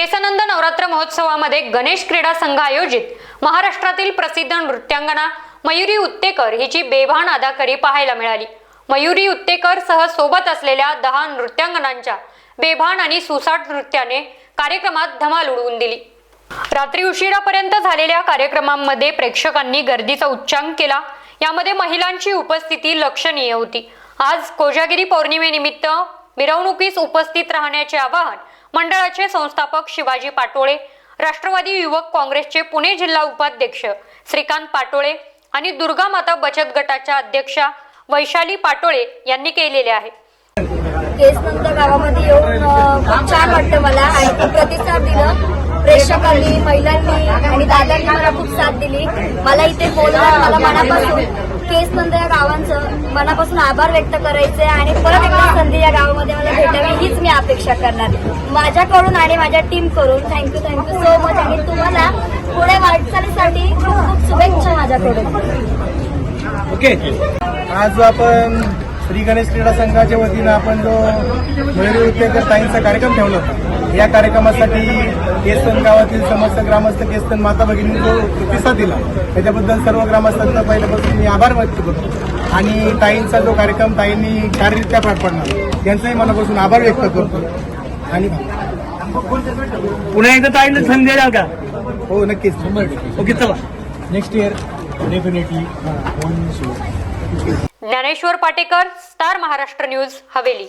केसानंद नवरात्र महोत्सवामध्ये गणेश क्रीडा संघ आयोजित. महाराष्ट्रातील प्रसिद्ध नृत्यांगना मयुरी उत्तेकर हिची बेभान अदाकारी पाहायला मिळाली. मयुरी उत्तेकर सह सोबत असलेल्या दहा नृत्यांगनांच्या बेभान आणि सुसाट नृत्याने कार्यक्रमात धमाल उडवून दिली. रात्री उशिरापर्यंत झालेल्या कार्यक्रमांमध्ये प्रेक्षकांनी गर्दीचा उच्चांक केला. यामध्ये महिलांची उपस्थिती लक्षणीय होती. आज कोजागिरी पौर्णिमेनिमित्त मिरवणुकीस उपस्थित राहण्याचे आवाहन मंडळाचे संस्थापक शिवाजी पाटोळे राष्ट्रवादी युवक काँग्रेसचे पुणे जिल्हा उपाध्यक्ष श्रीकांत पाटोळे आणि दुर्गा माता बचत गटाच्या अध्यक्षा वैशाली पाटोळे यांनी केलेले आहे. केसनंद गावामध्ये येऊन खूप छान वाटतं मला. आणि खूप प्रतिसाद दिलं. प्रेक्षकांनी महिलांनी आणि दादांनी मला खूप साथ दिली. मला इथे बोलवलं मला मनापासून केसनंद या गावांचं मनापासून आभार व्यक्त करायचे आणि परत एकदा संधी या गावामध्ये मला भेटावी अपेक्षा करणार. माझ्याकडून आणि माझ्या टीमकडून thank you thank you so much आणि तुम्हाला पुढे वाटचालीसाठी खूप खूप शुभेच्छा माझ्याकडून. ओके आज आपण श्री गणेश क्रीडा संघाच्या वतीनं आपण जो मयुरी उत्तेकर ताईंचा कार्यक्रम ठेवला होता या कार्यक्रमासाठी केस्तन गावातील समस्त ग्रामस्थ केस्तन माता भगिनी जो प्रतिसाद दिला त्याच्याबद्दल सर्व ग्रामस्थांचा पहिल्यापासून मी आभार व्यक्त करतो. आणि ताईंचा जो कार्यक्रम ताईंनी कार्यरित्या पार पाडला. यांचाही मनापासून आभार व्यक्त करतो. आणि पुन्हा एकदा ताईंना संधी द्याल का? हो नक्कीच. शंभर टक्के. ओके चला. Next year definitely Dnyaneshwar Patekar star Maharashtra news Haveli.